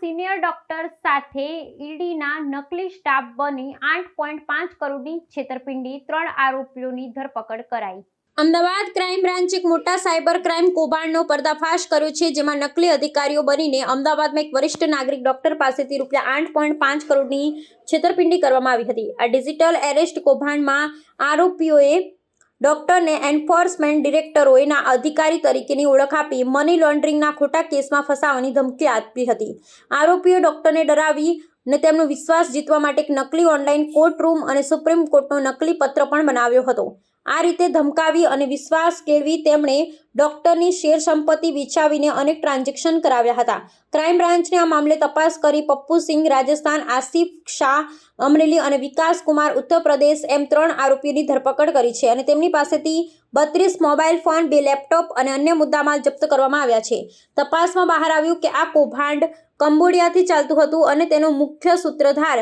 Senior doctor સાથે ઈડીના નકલી staff બની આઠ પોઈન્ટ પાંચ કરોડની છેતરપિંડી, ત્રણ આરોપીઓની ધરપકડ કરાઈ. અમદાવાદ ક્રાઇમ બ્રાન્ચે એક મોટા સાયબર ક્રાઇમ કૌભાંડનો પર્દાફાશ કર્યો છે, જેમાં નકલી અધિકારીઓ બનીને અમદાવાદમાં એક વરિષ્ઠ નાગરિક ડોક્ટર પાસેથી રૂપિયા આઠ પોઈન્ટ પાંચ કરોડની છેતરપિંડી કરવામાં આવી હતી. આ ડિજિટલ એરેસ્ટ કૌભાંડમાં આરોપીઓએ ડોક્ટરને એન્ફોર્સમેન્ટ ડિરેક્ટરોએના અધિકારી તરીકેની ઓળખ આપી મની લોન્ડરિંગના ખોટા કેસમાં ફસાવાની ધમકી આપી હતી. આરોપીઓ ડોક્ટરને ડરાવી ને તેમનો વિશ્વાસ જીતવા માટે એક નકલી ઓનલાઈન કોર્ટ રૂમ અને સુપ્રીમ કોર્ટનો નકલી પત્ર પણ બનાવ્યો હતો. આ રીતે ધમકાવી અને વિશ્વાસ કેળવી તેમણે ડોક્ટરની શેર સંપત્તિ વિછાવીને અનેક ટ્રાન્ઝેક્શન કરાવ્યા હતા. ક્રાઇમ બ્રાન્ચને આ મામલે તપાસ કરી પપ્પુ સિંહ રાજસ્થાન આસિફ શાહ અમરેલી અને વિકાસ કુમાર ઉત્તર પ્રદેશ એમ ત્રણ આરોપીઓની ધરપકડ કરી છે અને તેમની પાસેથી બત્રીસ મોબાઈલ ફોન, બે લેપટોપ અને અન્ય મુદ્દામાલ જપ્ત કરવામાં આવ્યા છે. તપાસમાં બહાર આવ્યું કે આ કૌભાંડ કંબોડિયાથી ચાલતું હતું અને તેનો મુખ્ય સૂત્રધાર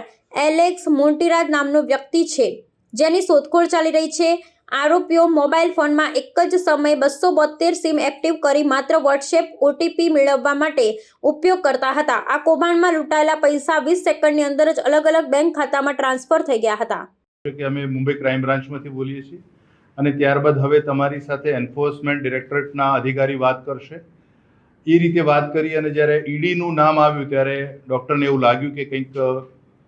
એલેક્સ મોન્ટીરાજ નામનો વ્યક્તિ છે. જેની શોધખોળ ચાલી રહી છે. આરોપીઓ મોબાઈલ ફોનમાં એક જ સમયે બસો બોતેર સિમ એક્ટિવ કરી માત્ર વોટ્સએપ, ઓટીપી મેળવવા માટે ઉપયોગ કરતા હતા. આ કૌભાંડમાં લૂંટાયેલા પૈસા વીસ સેકન્ડની અંદર જ અલગ અલગ બેંક ખાતામાં ટ્રાન્સફર થઈ ગયા હતા. કે અમે મુંબઈ ક્રાઇમ બ્રાન્ચમાંથી બોલીએ છીએ અને ત્યારબાદ હવે તમારી સાથે એન્ફોર્સમેન્ટ ડિરેક્ટરેટના અધિકારી વાત કરશે. એ રીતે વાત કરી અને જ્યારે ઈડીનું નામ આવ્યું ત્યારે ડૉક્ટરને એવું લાગ્યું કે કંઈક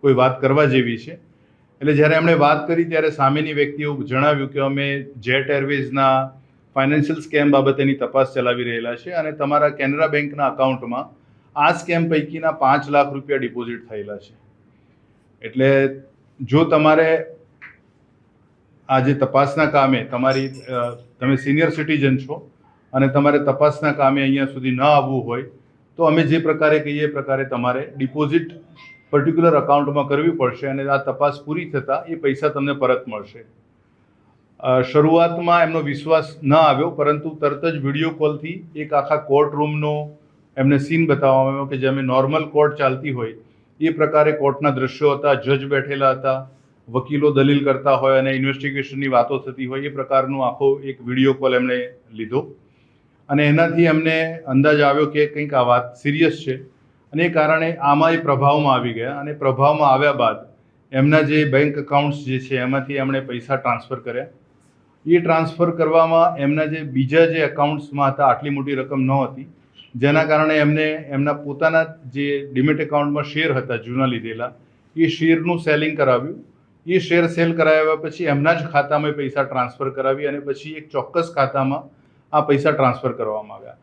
કોઈ વાત કરવા જેવી છે. એટલે જ્યારે એમણે વાત કરી, ત્યારે સામેની વ્યક્તિએ જણાવ્યું કે અમે જેટ એરવેઝના ફાઇનાન્શિયલ સ્કેમ બાબતેની તપાસ ચલાવી રહેલા છે અને તમારા કેનરા બેંકના અકાઉન્ટમાં આ સ્કેમ પૈકીના પાંચ લાખ રૂપિયા ડિપોઝિટ થયેલા છે. એટલે જો તમારે આ જે તપાસના કામે તમારી તમે સિનિયર સિટીઝન છો અને તમારે તપાસના કામે અહીંયા સુધી ન આવવું હોય, તો અમે જે પ્રકારે કહીએ એ પ્રકારે તમારે ડિપોઝિટ પર્ટિક્યુલર અકાઉન્ટમાં કરવી પડશે અને આ તપાસ પૂરી થતાં એ પૈસા તમને પરત મળશે. શરૂઆતમાં એમનો વિશ્વાસ ન આવ્યો, પરંતુ તરત જ વીડિયો કોલથી એક આખા કોર્ટ રૂમનો એમને સીન બતાવવામાં આવ્યો કે જેમ નોર્મલ કોર્ટ ચાલતી હોય, એ પ્રકારે કોર્ટના દ્રશ્યો હતા, જજ બેઠેલા હતા, વકીલો દલીલ કરતા હોય અને ઇન્વેસ્ટિગેશનની વાતો થતી હોય, એ પ્રકારનો આખો એક વીડિયો કોલ એમણે લીધો. અને એનાથી એમને અંદાજ આવ્યો કે કંઈક આ વાત સિરિયસ છે. અને એ કારણે આમાં એ પ્રભાવમાં આવી ગયા અને પ્રભાવમાં આવ્યા બાદ એમના જે બેંક અકાઉન્ટ્સ જે છે એમાંથી એમણે પૈસા ટ્રાન્સફર કર્યા. એ ટ્રાન્સફર કરવામાં એમના જે બીજા જે એકાઉન્ટ્સમાં હતા, આટલી મોટી રકમ ન હતી જેના કારણે એમને એમના પોતાના જે ડિમેટ એકાઉન્ટમાં શેર હતા, જૂના લીધેલા, એ શેરનું સેલિંગ કરાવ્યું. એ શેર સેલ કરાવ્યા પછી એમના જ ખાતામાં પૈસા ટ્રાન્સફર કરાવી અને પછી એક ચોક્કસ ખાતામાં આ પૈસા ટ્રાન્સફર કરવામાં આવ્યા.